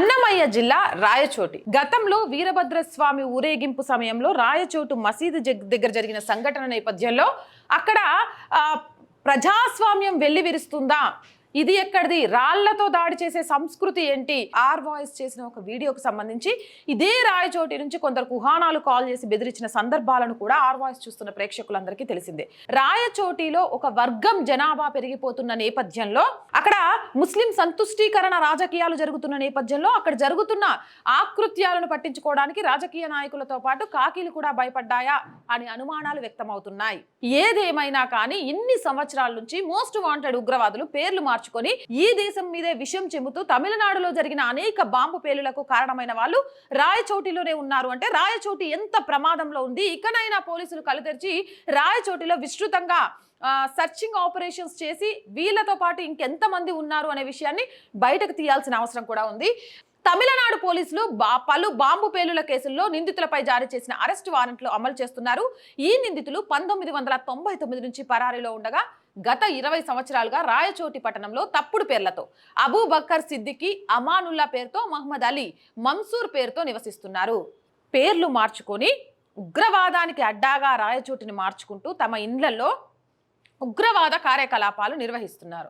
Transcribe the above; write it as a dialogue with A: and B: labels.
A: అన్నమయ్య జిల్లా రాయచోటి. గతంలో వీరభద్రస్వామి ఊరేగింపు సమయంలో రాయచోటు మసీదు దగ్గర జరిగిన సంఘటన నేపథ్యంలో అక్కడ ప్రజాస్వామ్యం వెల్లివిరుస్తుందా? ఇది ఎక్కడిది? రాళ్ళతో దాడి చేసే సంస్కృతి ఏంటి? ఆర్ వాయిస్ చేసిన ఒక వీడియోకి సంబంధించి ఇదే రాయచోటి నుంచి కొందరు కుహానాలు కాల్ చేసి బెదిరించిన సందర్భాలను కూడా ఆర్ వాయిస్ చూస్తున్న ప్రేక్షకులందరికీ తెలిసిందే. రాయచోటిలో ఒక వర్గం జనాభా పెరిగిపోతున్న నేపథ్యంలో అక్కడ ముస్లిం సంతుష్టీకరణ రాజకీయాలు జరుగుతున్న నేపథ్యంలో అక్కడ జరుగుతున్న ఆకృత్యాలను పట్టించుకోవడానికి రాజకీయ నాయకులతో పాటు కాకీలు కూడా భయపడ్డాయా అని అనుమానాలు వ్యక్తమవుతున్నాయి. ఏదేమైనా కానీ ఇన్ని సంవత్సరాల నుంచి మోస్ట్ వాంటెడ్ ఉగ్రవాదులు పేర్లు మార్చుకొని ఈ దేశం మీదే విషయం చెబుతూ తమిళనాడులో జరిగిన అనేక బాంబు పేలులకు కారణమైన వాళ్ళు రాయచోటిలోనే ఉన్నారు. అంటే రాయచోటి ఎంత ప్రమాదంలో ఉంది? ఇకనైనా పోలీసులు కలుదెరిచి రాయచోటిలో విస్తృతంగా సర్చింగ్ ఆపరేషన్స్ చేసి వీళ్ళతో పాటు ఇంకెంతమంది ఉన్నారు అనే విషయాన్ని బయటకు తీయాల్సిన అవసరం కూడా ఉంది. తమిళనాడు పోలీసులు బా పలు బాంబు పేలుల కేసుల్లో నిందితులపై జారీ చేసిన అరెస్ట్ వారెంట్లు అమలు చేస్తున్నారు. ఈ నిందితులు పంతొమ్మిది వందల తొంభై తొమ్మిది నుంచి పరారీలో ఉండగా గత ఇరవై సంవత్సరాలుగా రాయచోటి పట్టణంలో తప్పుడు పేర్లతో అబూబక్కర్ సిద్దికి అమానుల్లా పేరుతో మహమ్మద్ అలీ మన్సూర్ పేరుతో నివసిస్తున్నారు. పేర్లు మార్చుకొని ఉగ్రవాదానికి అడ్డాగా రాయచోటిని మార్చుకుంటూ తమ ఇండ్లలో ఉగ్రవాద కార్యకలాపాలు నిర్వహిస్తున్నారు.